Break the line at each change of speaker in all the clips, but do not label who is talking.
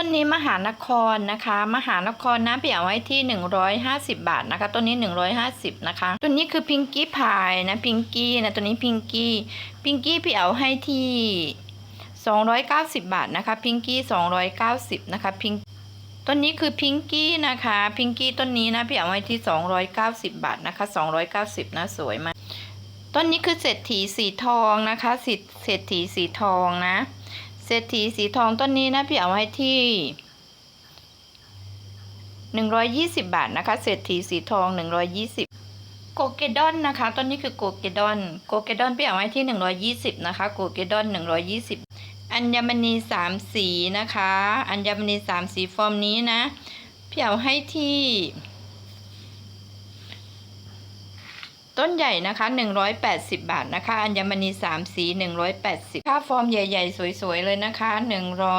ต้นนี้มหานครนะคะ มหานครนะพี่เอาไว้ที่ 150 บาทนะคะ ต้นนี้ 150 นะคะ ตัวนี้คือพิงกี้พายนะพิงกี้นะตัวนี้พิงกี้พิงกี้พี่เอาให้ที่ 290 บาทนะคะ พิงกี้ 290 นะคะพิงต้นนี้คือพิงกี้นะคะพิงกี้ต้นนี้นะพี่เอาไว้ที่ 290 บาทนะคะ 290 นะสวยมากต้นนี้คือเศรษฐีสีทองนะคะเศรษฐีสีทองนะ เศรษฐีสีทองต้นนี้นะพี่เอาไว้ที่ 120 บาทนะคะ เศรษฐีสีทอง 120 โกเกดอนนะคะ ต้นนี้คือโกเกดอน โกเกดอนพี่เอาไว้ที่ 120 นะคะ โกเกดอน 120 อัญมณีสามสีนะคะ อัญมณีสามสีฟอร์มนี้นะพี่เอาให้ที่ ต้นใหญ่นะคะ 180 บาทนะคะ อัญมณี 3 สี 180 ค่าฟอร์มใหญ่ ๆ สวย ๆ เลยนะคะ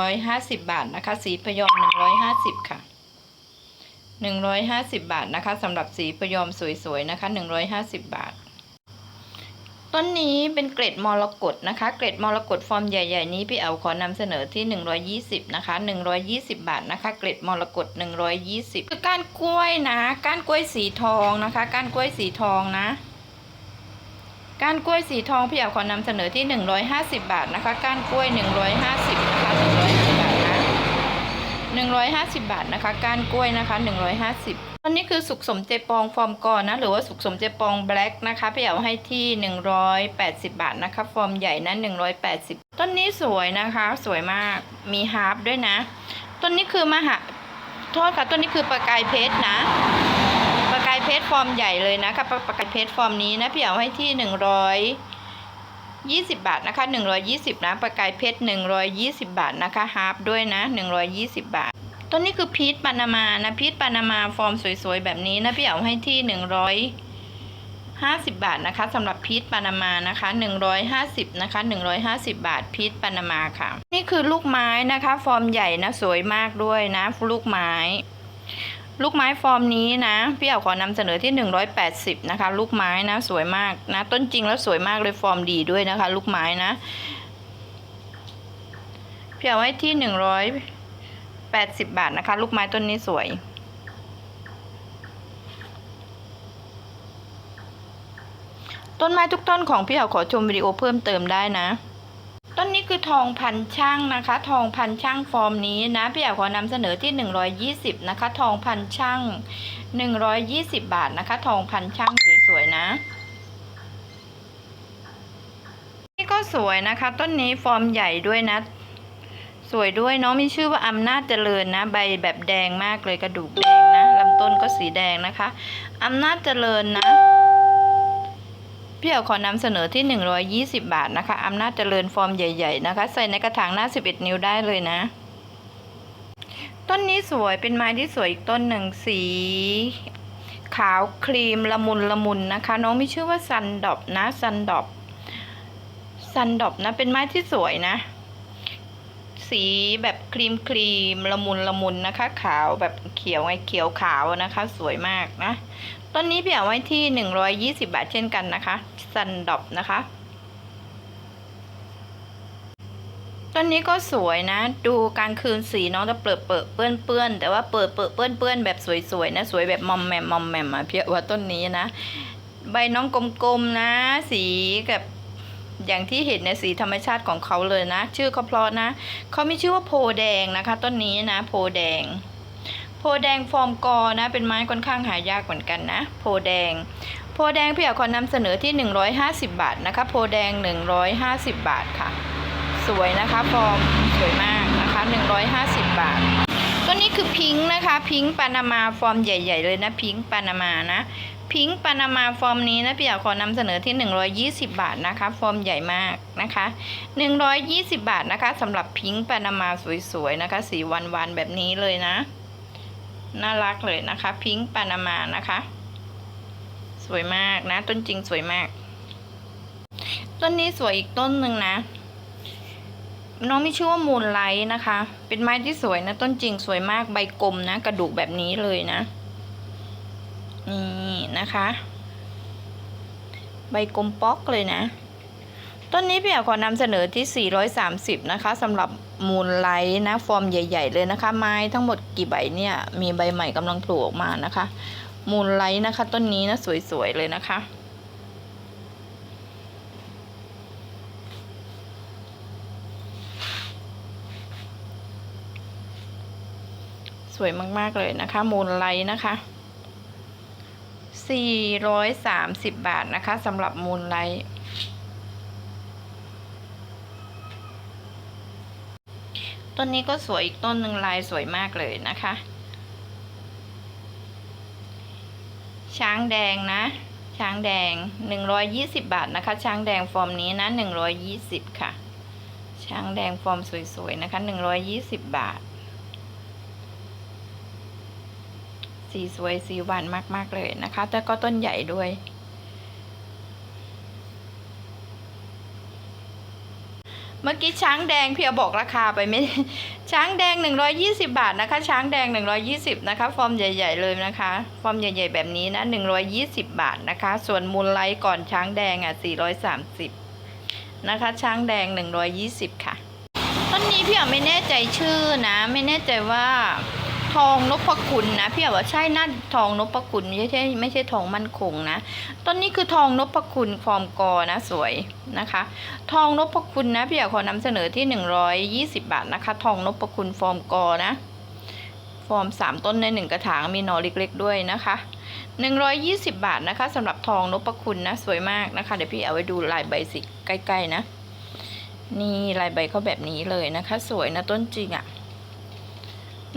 150 บาทนะคะ สีพยอม 150 ค่ะ 150 บาทนะคะสำหรับสีพยอมสวย ๆ นะคะ 150 บาท ต้นนี้เป็นเกรดมรกตนะคะ เกรดมรกตฟอร์มใหญ่ ๆ นี้พี่เอาขอนำเสนอที่ 120 นะคะ 120 บาทนะคะ เกรดมรกต120 คือก้านกล้วยนะ ก้านกล้วยสีทองนะคะ ก้านกล้วยสีทองนะ ก้านกล้วยสีทองพี่เอาขอนำเสนอที่ 150 บาทนะคะก้านกล้วย 150นะคะ150บาทนะ150 บาทนะคะก้านกล้วยนะคะ 150ต้นนี้คือสุกสมเจปองฟอร์มก่อนนะหรือว่าสุกสมเจปองแบล็กนะคะพี่เอาให้ที่ 180 บาทนะคะฟอร์มใหญ่นะ180 ต้นนี้สวยนะคะสวยมากมีฮาร์ปด้วยนะ ต้นนี้คือมหาโทษค่ะต้นนี้คือประกายเพชรนะ เพชรฟอร์มใหญ่เลยนะคะประปะกายเพชรฟอร์มนี้นะพี่เอาให้ที่หนึ่งร้อยยี่สิบบาทนะคะหนึ่งร้อยยี่สิบนะประกายเพชรหนึ่งร้อยยี่สิบบาทนะคะฮาร์ปด้วยนะหนึ่งร้อยยี่สิบบาทต้นนี้คือพีชปานามานะพีชปานามาฟอร์มสวยๆแบบนี้นะพี่เอาให้ที่หนึ่งร้อยห้าสิบบาทนะคะสำหรับพีชปานามานะคะหนึ่งร้อยห้าสิบนะคะหนึ่งร้อยห้าสิบบาทพีชปานามาค่ะ นี่คือลูกไม้นะคะ ฟอร์มใหญ่นะสวยมากด้วยนะลูกไม้ ลูกไม้ฟอร์มนี้นะ พี่เอาขอนำเสนอที่ 180 นะคะ ลูกไม้นะ สวยมากนะ ต้นจริงแล้วสวยมากเลยฟอร์มดีด้วยนะคะ ลูกไม้นะพี่เอาไว้ที่ 180 บาทนะคะ ลูกไม้ต้นนี้สวยต้นไม้ทุกต้นของพี่เอาขอชมวิดีโอเพิ่มเติมได้นะ ต้นนี้คือทองพันช่างนะคะ ทองพันช่างฟอร์มนี้นะพี่อยากขอนำเสนอที่ 120 นะคะ ทองพันช่าง 120 บาทนะคะ ทองพันช่างสวยๆนะนี่ก็สวยนะคะ ต้นนี้ฟอร์มใหญ่ด้วยนะ สวยด้วยเน้องมีชื่อว่าอำนาจเจริญนะ ใบแบบแดงมากเลยกระดูกแดงนะลำต้นก็สีแดงนะคะอำนาจเจริญนะ พี่เอาขอนำเสนอที่ 120 บาทนะคะอำนาจเจริญฟอร์มใหญ่ๆนะคะ ใส่ในกระถางหน้า 11 นิ้วได้เลยนะ ต้นนี้สวยเป็นไม้ที่สวยอีกต้นหนึ่งสี ขาวครีมละมุนละมุนนะคะ น้องมีชื่อว่าซันดอบนะซันดอบซันดอบนะเป็นไม้ที่สวยนะ สีแบบครีมครีมละมุนละมุนนะคะ ขาวแบบเขียวไงเขียวขาวนะคะ สวยมากนะ ต้นนี้เพี่เอาไว้ที่หนึ่งร้อยยี่สิบาทเช่นกันนะคะซันดอบนะคะต้นนี้ก็สวยนะ ดูกลางคืนสีน้องจะเปิดเปิดเปื้อนเปื้อนแต่ว่าเปิดเปิดเปื้อนเปื้อนแบบสวยๆนะ สวยแบบมอมแมมมอมแมมอะเพี่ว่าต้นนี้นะ ใบน้องกลมๆนะ สีกับอย่างที่เห็นในสีธรรมชาติของเขาเลยนะ ชื่อเขาเพราะนะเขามีชื่อว่าโพแดงนะคะ ต้นนี้นะ โพแดง โพแดงฟอร์มกอนะ เป็นไม้ค่อนข้างหายากเหมือนกันนะ โพแดง โพแดงพี่อยากขอนำเสนอที่ 150 บาทนะคะ โพแดง 150 บาทค่ะ สวยนะคะฟอร์มสวยมากนะคะ 150 บาทต้นนี้คือพิงค์นะคะ พิงค์ปานามาฟอร์มใหญ่ ๆ เลยนะ พิงค์ปานามานะ พิงค์ปานามาฟอร์มนี้นะพี่อยากขอนำเสนอที่ 120 บาทนะคะ ฟอร์มใหญ่มากนะคะ 120 บาทนะคะสำหรับพิงค์ปานามาสวยๆนะคะ สีวันๆแบบนี้เลยนะ น่ารักเลยนะคะพิงค์ปานามานะคะ สวยมากนะ ต้นจริงสวยมาก ต้นนี้สวยอีกต้นหนึ่งนะ น้องมีชื่อว่ามูลไลท์นะคะ เป็นไม้ที่สวยนะ ต้นจริงสวยมากใบกลมนะ กระดูกแบบนี้เลยนะ นี่นะคะ ใบกลมป๊อกเลยนะ ต้นนี้พี่อยากขอนำเสนอที่ 430 นะคะสำหรับมูลไลท์นะ ฟอร์มใหญ่ ๆ เลยนะคะ ไม้ทั้งหมดกี่ใบเนี่ย มีใบใหม่กำลังโผล่ออกมานะคะ มูลไลท์นะคะ ต้นนี้นะ สวย ๆ เลยนะคะสวยมาก ๆ เลยนะคะ มูลไลท์นะคะ 430 บาทนะคะสำหรับมูลไลท์ ต้นนี้ก็สวยอีกต้นหนึ่งลายสวยมากเลยนะคะ ช้างแดงนะ ช้างแดง 120 บาทนะคะ ช้างแดงฟอร์มนี้นะ 120 ค่ะ ช้างแดงฟอร์มสวยๆนะคะ 120 บาท สีสวยสีหวานมากๆเลยนะคะ แต่ก็ต้นใหญ่ด้วย เมื่อกี้ช้างแดงเพียบอกราคาไปไม่ ช้างแดง 120 บาทนะคะ ช้างแดง 120 นะคะ ฟอร์มใหญ่ ๆ เลยนะคะ ฟอร์มใหญ่ ๆ แบบนี้นะ 120 บาทนะคะ ส่วนมูลไลท์ก่อนช้างแดงอะ 430 นะคะ ช้างแดง 120 ค่ะ ต้นนี้พี่อ๋ไม่แน่ใจชื่อนะ ไม่แน่ใจว่า ทองนพคุณนะพี่อ๋ว่าใช่น่าทองนพคุณไม่ใช่ไม่ใช่ทองมั่นคงนะต้นนี้คือทองนพคุณฟอร์มกอนะสวยนะคะ ทองนพคุณนะพี่อ๋ขอนำเสนอที่ 120 บาทนะคะ ทองนพคุณฟอร์มกอนะฟอร์มสามต้นในหนึ่งกระถางมีนอเล็กๆด้วยนะคะ 120 บาทนะคะสำหรับทองนพคุณนะสวยมากนะคะ เดี๋ยวพี่เอาไว้ดูลายใบสิใกล้ๆนะ นี่ลายใบเขาแบบนี้เลยนะคะ สวยนะต้นจริงอะ่ะ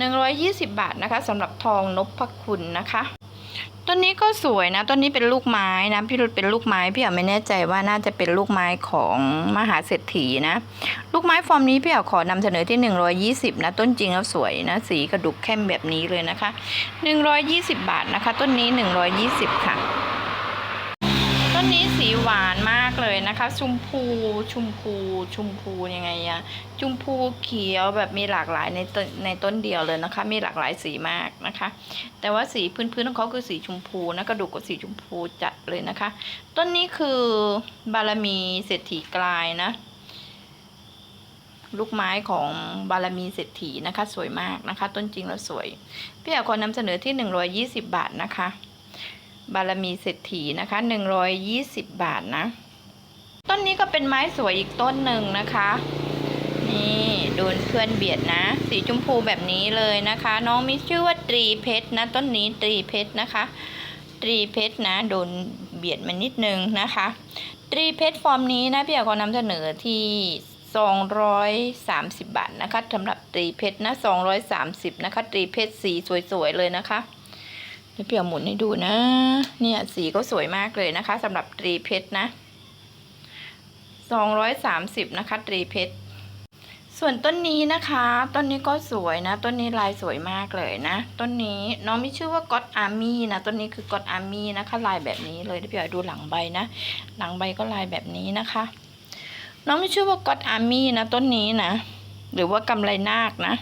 120 บาทนะคะสำหรับทองนพคุณนะคะต้นนี้ก็สวยนะต้นนี้เป็นลูกไม้นะพี่รุดเป็นลูกไม้พี่อาไม่แน่ใจว่าน่าจะเป็นลูกไม้ของมหาเศรษฐีนะ ลูกไม้ฟอร์มนี้พี่อาขอนำเสนอที่ 120 นะ ต้นจริงแล้วสวยนะ สีกระดุกเข้มแบบนี้เลยนะคะ 120 บาทนะคะ ต้นนี้ 120 ค่ะ นนี้สีหวานมากเลยนะคะชมพูชมพูชมพูยังไงอะชมพูเขียวแบบมีหลากหลายในต้นในต้นเดียวเลยนะคะ มีหลากหลายสีมากนะคะ แต่ว่าสีพื้นๆของเขาคือสีชมพูนะกระดูกก็สีชมพูจัดเลยนะคะ ต้นนี้คือบารมีเศรษฐีกลายนะลูกไม้ของบารมีเศรษฐีนะคะ สวยมากนะคะ ต้นจริงแล้วสวย พี่อยากขอนำเสนอที่ 120 บาทนะคะ บารมีเศรษฐีนะคะ 120 บาทนะ ต้นนี้ก็เป็นไม้สวยอีกต้นหนึ่งนะคะ นี่โดนเพื่อนเบียดนะ สีชมพูแบบนี้เลยนะคะ น้องมีชื่อว่าตรีเพชรนะ ต้นนี้ตรีเพชรนะคะ ตรีเพชรนะ โดนเบียดมานิดนึงนะคะ ตรีเพชรฟอร์มนี้นะพี่อยากขอนำเสนอที่230 บาทนะคะสำหรับตรีเพชรนะ230 นะคะตรีเพชรสีสวยๆเลยนะคะ เดี๋ยวพี่เอาหมุนให้ดูนะ เนี่ยสีก็สวยมากเลยนะคะสำหรับตรีเพชรนะสองร้อยสามสิบนะคะตรีเพชร ส่วนต้นนี้นะคะต้นนี้ก็สวยนะ ต้นนี้ลายสวยมากเลยนะ ต้นนี้น้องมีชื่อว่าก็ d อาร์มี่นะ ต้นนี้คือก็ d อาร์มี่นะคะลายแบบนี้เลยเดี๋ยวพี่เอาดูหลังใบนะ หลังใบก็ลายแบบนี้นะคะ น้องมีชื่อว่าก็ d อาร์มี่นะ ต้นนี้นะ หรือว่ากำไรนาคนะ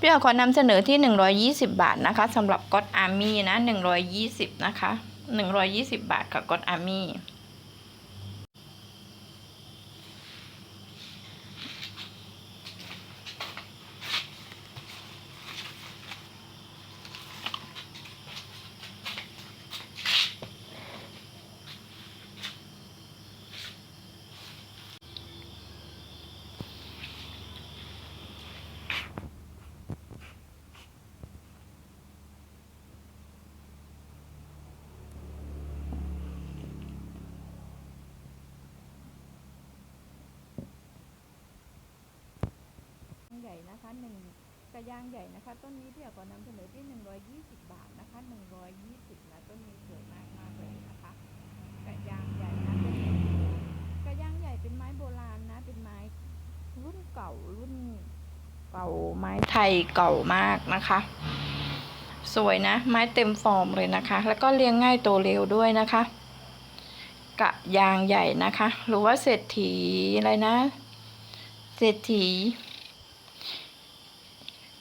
พี่ขอนำเสนอที่ 120 บาทนะคะสำหรับก็อดอาร์มี่นะ 120 นะคะ 120 บาทค่ะก็อดอาร์มี่ ญ่นะคะหนึ่งกระยางใหญ่นะคะ ต้นนี้พี่อยากนำเสนอที่ 120 บาทนะคะ120นะต้นนี้สวยมากมากเลยนะคะ กระยางใหญ่นะเป็นกระยางใหญ่เป็นไม้โบราณนะ เป็นไม้รุ่นเก่ารุ่นเก่าไม้ไทยเก่ามากนะคะ สวยนะ ไม้เต็มฟอร์มเลยนะคะ แล้วก็เลี้ยงง่ายโตเร็วด้วยนะคะ กะยางใหญ่นะคะ หรือว่าเศรษฐีอะไรนะ เศรษฐี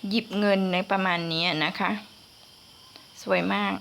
หยิบเงินในประมาณนี้นะคะ สวยมาก